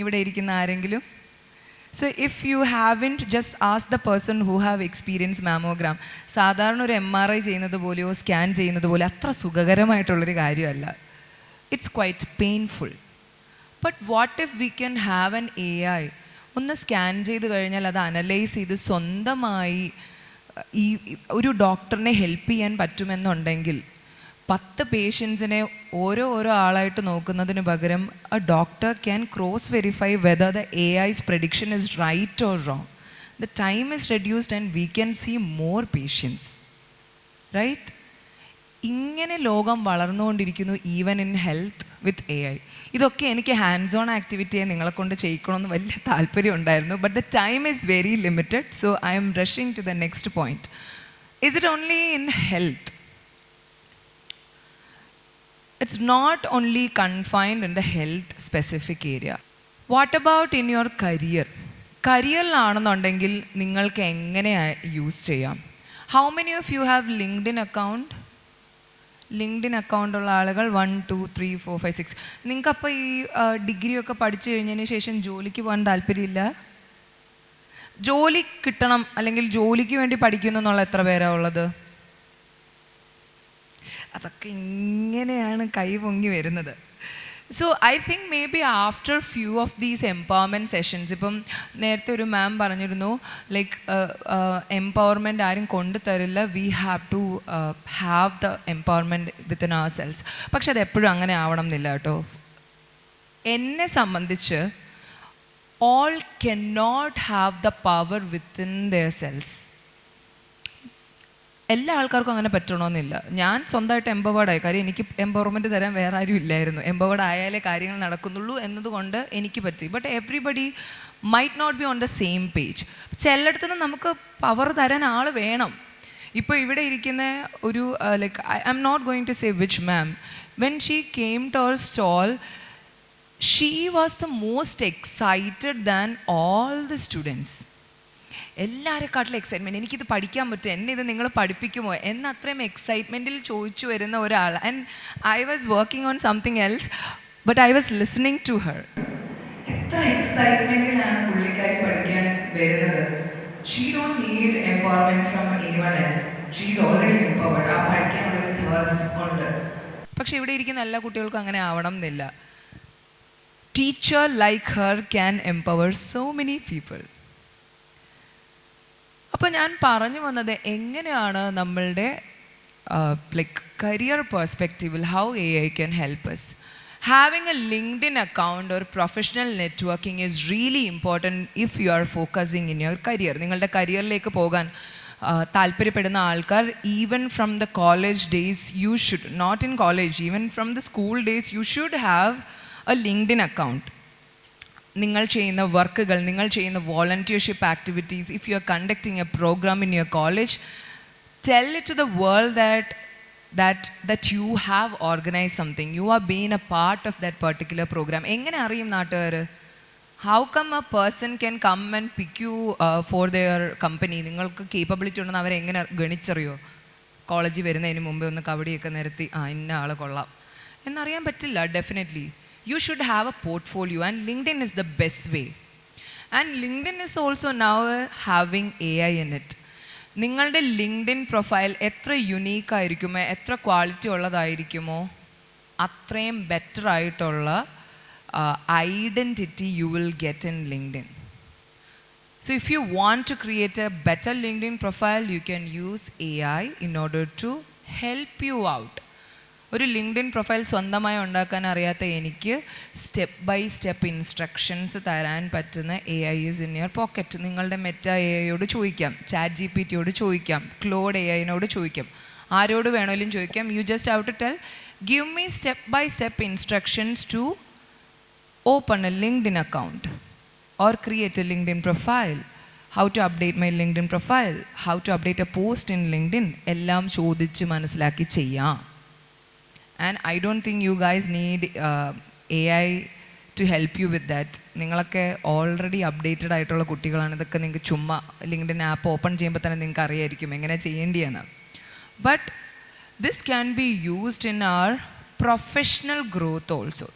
ഇവിടെ ഇരിക്കുന്ന ആരെങ്കിലും? So if you have in just as the person who have experience mammogram സാധാരണ ഒരു എം ആർ ഐ ചെയ്യുന്നത് പോലെയോ സ്കാൻ ചെയ്യുന്നത് പോലെ അത്ര സുഖകരമായിട്ടുള്ളൊരു കാര്യമല്ല. It's quite painful but what if we can have an A I ഒന്ന് സ്കാൻ ചെയ്ത് കഴിഞ്ഞാൽ അത് അനലൈസ് ചെയ്ത് സ്വന്തമായി ഈ ഒരു ഡോക്ടറിനെ ഹെൽപ്പ് ചെയ്യാൻ പറ്റുമെന്നുണ്ടെങ്കിൽ പത്ത് പേഷ്യൻസിനെ ഓരോ ഓരോ ആളായിട്ട് നോക്കുന്നതിന് പകരം a doctor can cross verify whether the A I's prediction is right or wrong the time is reduced and we can see more patients right ഇങ്ങനെ ലോകം വളർന്നുകൊണ്ടിരിക്കുന്നു even in health with A I ഇതൊക്കെ എനിക്ക് hands on ആക്ടിവിറ്റിയെ നിങ്ങളെ കൊണ്ട് ചെയ്യിക്കണമെന്ന് വലിയ താല്പര്യം ഉണ്ടായിരുന്നു. But the time is very limited so I'm rushing to the next point is it only in health it's not only confined in the health specific area what about in your career കരിയറിലാണെന്നുണ്ടെങ്കിൽ നിങ്ങൾക്ക് എങ്ങനെ use ചെയ്യാം? How many of you have LinkedIn account LinkedIn account ഉള്ള ആളുകൾ one two three four five six നിങ്ങൾക്ക് അപ്പോൾ ഈ ഡിഗ്രിയൊക്കെ പഠിച്ചു കഴിഞ്ഞതിന് ശേഷം ജോലിക്ക് പോകാൻ താല്പര്യമില്ല? ജോലി കിട്ടണം അല്ലെങ്കിൽ ജോലിക്ക് വേണ്ടി പഠിക്കുന്നു എന്നുള്ള എത്ര പേരാണ് ഉള്ളത്? അതൊക്കെ ഇങ്ങനെയാണ് കൈ പൊങ്ങി വരുന്നത്. So I think maybe after few of these empowerment sessions ഇപ്പം നേരത്തെ ഒരു മാം പറഞ്ഞിരുന്നു ലൈക്ക് എംപവർമെന്റ് ആരും കൊണ്ടുതരില്ല we have to have the empowerment within our selves പക്ഷെ അത് എപ്പോഴും അങ്ങനെ ആവണം എന്നില്ല കേട്ടോ. എന്നെ സംബന്ധിച്ച് all can not have the power within their selves എല്ലാ ആൾക്കാർക്കും അങ്ങനെ പറ്റണമെന്നില്ല ഞാൻ സ്വന്തമായിട്ട് എംപവേർഡായി കാര്യം എനിക്ക് എംപവർമെന്റ് തരാൻ വേറെ ആരും ഇല്ലായിരുന്നു. എംപവേർഡ് ആയാലേ കാര്യങ്ങൾ നടക്കുന്നുള്ളൂ എന്നതുകൊണ്ട് എനിക്ക് പറ്റി. But everybody might not be on the same page ചിലയിടത്തുനിന്ന് നമുക്ക് പവർ തരാൻ ആൾ വേണം. ഇപ്പോൾ ഇവിടെ ഇരിക്കുന്ന ഒരു like I am not going to say which ma'am when she came to our stall she was the most excited than all the students എല്ലാവരെക്കാട്ടിലും excitement എനിക്കിത് പഠിക്കാൻ പറ്റും എന്നെ ഇത് നിങ്ങൾ പഠിപ്പിക്കുമോ? എന്ന് അത്രയും എക്സൈറ്റ്മെന്റിൽ ചോദിച്ചു വരുന്ന ഒരാൾ and I was working on something else but I was listening to her എത്ര എക്സൈറ്റ്മെന്റിലാണ് പുള്ളിക്കാരി പഠിക്കാൻ വരുന്നത്? She don't need empowerment from any one else she is already empowered ആ പഠിക്കാനുള്ളൊരു തേഴ്സ്റ്റ് ഉണ്ട്. പക്ഷെ ഇവിടെ ഇരിക്കുന്ന എല്ലാ കുട്ടികൾക്കും അങ്ങനെ ആവണം എന്നില്ല. Teacher like her can empower so many people അപ്പോൾ ഞാൻ പറഞ്ഞു വന്നത് എങ്ങനെയാണ് നമ്മളുടെ like career പേഴ്സ്പെക്റ്റീവിൽ how A I can help us having a LinkedIn account ഒരു professional networking is really important if you are focusing in your career നിങ്ങളുടെ കരിയറിലേക്ക് പോകാൻ താല്പര്യപ്പെടുന്ന ആൾക്കാർ even from the college days you should not in college even from the school days you should have a LinkedIn in account നിങ്ങൾ ചെയ്യുന്ന വർക്കുകൾ നിങ്ങൾ ചെയ്യുന്ന volunteership activities if you are conducting a programme in your college tell it to the world that that that you have organise something you are been a part of that particular programme എങ്ങനെ അറിയും നാട്ടുകാർ? How come a person can come and pick you for their company നിങ്ങൾക്ക് capability ഉണ്ടെന്ന് അവരെങ്ങനെ ഗണിച്ചറിയോ? കോളേജിൽ വരുന്നതിന് മുമ്പേ ഒന്ന് കബഡിയൊക്കെ നിരത്തി ആ ഇന്ന ആൾ കൊള്ളാം. എന്നറിയാൻ പറ്റില്ല definitely You should have a portfolio and LinkedIn is the best way and LinkedIn is also now having a AI in it നിങ്ങളുടെ ലിങ്ക്ഡ് ഇൻ പ്രൊഫൈൽ എത്ര യുണീക്ക് ആയിരിക്കുമോ എത്ര ക്വാളിറ്റി ഉള്ളതായിരിക്കുമോ അത്രയും ബെറ്റർ ആയിട്ടുള്ള identity you will get in LinkedIn So if you want to create a better LinkedIn profile, you can use AI in order to help you out. ഒരു LinkedIn profile സ്വന്തമായി ഉണ്ടാക്കാൻ അറിയാത്ത എനിക്ക് സ്റ്റെപ്പ് ബൈ സ്റ്റെപ്പ് ഇൻസ്ട്രക്ഷൻസ് തരാൻ പറ്റുന്ന A I is in your pocket നിങ്ങളുടെ Meta A ഐയോട് ചോദിക്കാം. ചാറ്റ് ജി പി ടിയോട് ചോദിക്കാം. ക്ലോഡ് എ ഐനോട് ചോദിക്കാം. ആരോട് വേണമെങ്കിലും ചോദിക്കാം. You just out tell give me step by step instructions to open a LinkedIn account or create a LinkedIn profile how to update my LinkedIn profile how to update a post in LinkedIn എല്ലാം ചോദിച്ച് മനസ്സിലാക്കി ചെയ്യാം. And I don't think you guys need A I to help you with that നിങ്ങളൊക്കെ already updated ആയിട്ടുള്ള കുട്ടികളാണ്. ഇതൊക്കെ നിങ്ങൾക്ക് ചുമ്മാ ലിങ്ക്ഡിൻ ആപ്പ് ഓപ്പൺ ചെയ്യുമ്പോൾ തന്നെ നിങ്ങൾക്ക് അറിയായിരിക്കും എങ്ങനെ ചെയ്യേണ്ടിയെന്ന്. But this can be used in our professional growth also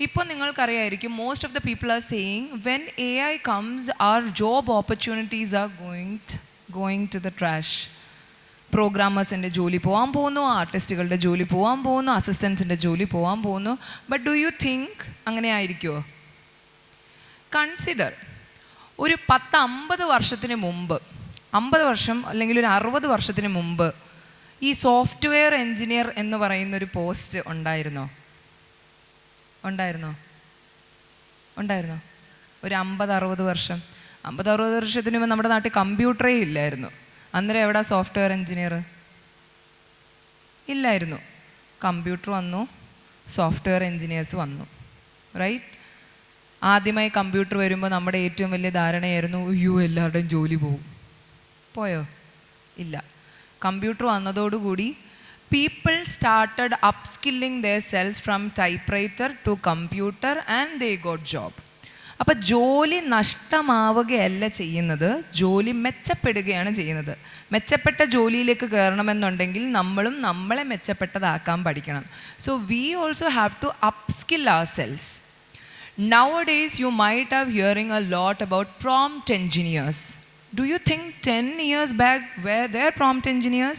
ഇപ്പോൾ നിങ്ങൾക്കറിയായിരിക്കും most of the people are saying when A I comes are job opportunities are going going to the trash പ്രോഗ്രാമേഴ്സിന്റെ ജോലി പോകാൻ പോകുന്നു ആർട്ടിസ്റ്റുകളുടെ ജോലി പോകാൻ പോകുന്നു അസിസ്റ്റൻസിന്റെ ജോലി പോകാൻ പോകുന്നു. ബട്ട് ഡു യു തിങ്ക് അങ്ങനെ ആയിരിക്കുമോ കൺസിഡർ ഒരു പത്ത് അമ്പത് വർഷത്തിന് മുമ്പ് അമ്പത് വർഷം അല്ലെങ്കിൽ ഒരു അറുപത് വർഷത്തിന് മുമ്പ് ഈ സോഫ്റ്റ്വെയർ എഞ്ചിനീയർ എന്ന് പറയുന്ന ഒരു പോസ്റ്റ് ഉണ്ടായിരുന്നോ? ഉണ്ടായിരുന്നോ? ഉണ്ടായിരുന്നോ? ഒരു അമ്പത് അറുപത് വർഷം. അമ്പത് അറുപത് വർഷത്തിന് മുമ്പ് നമ്മുടെ നാട്ടിൽ കമ്പ്യൂട്ടറേ ഇല്ലായിരുന്നു. അന്നേരം എവിടെ സോഫ്റ്റ്വെയർ എഞ്ചിനീയർ ഇല്ലായിരുന്നു. കമ്പ്യൂട്ടർ വന്നു സോഫ്റ്റ്വെയർ എഞ്ചിനീയേഴ്സ് വന്നു. റൈറ്റ് ആദ്യമായി കമ്പ്യൂട്ടർ വരുമ്പോൾ നമ്മുടെ ഏറ്റവും വലിയ ധാരണയായിരുന്നു അയ്യോ എല്ലാവരുടെയും ജോലി പോകും പോയോ? ഇല്ല. കമ്പ്യൂട്ടർ വന്നതോടുകൂടി people started upskilling their selves from typewriter to computer and they got job അപ്പം ജോലി നഷ്ടമാവുകയല്ല ചെയ്യുന്നത് ജോലി മെച്ചപ്പെടുകയാണ് ചെയ്യുന്നത്. മെച്ചപ്പെട്ട ജോലിയിലേക്ക് കയറണമെന്നുണ്ടെങ്കിൽ നമ്മളും നമ്മളെ മെച്ചപ്പെട്ടതാക്കാൻ പഠിക്കണം. So we also have to upskill our selves now days you might have hearing a lot about prompt engineers. Do you think 10 years back were there prompt engineers?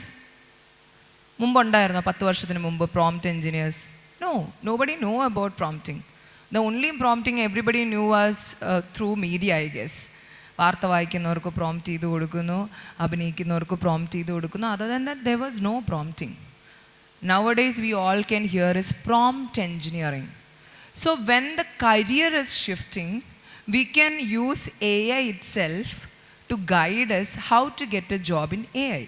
മുമ്പുണ്ടായിരുന്നോ? പത്ത് വർഷത്തിന് മുമ്പ് prompt engineers no nobody know about prompting the only prompting everybody knew was through media I guess വാർത്ത വായിക്കുന്നവർക്ക് prompt ചെയ്ത് കൊടുക്കുന്നു അഭിനയിക്കുന്നവർക്ക് prompt ചെയ്ത് കൊടുക്കുന്നു other than that there was no prompting nowadays we all can hear is prompt engineering so when the career is shifting we can use ai itself to guide us how to get a job in ai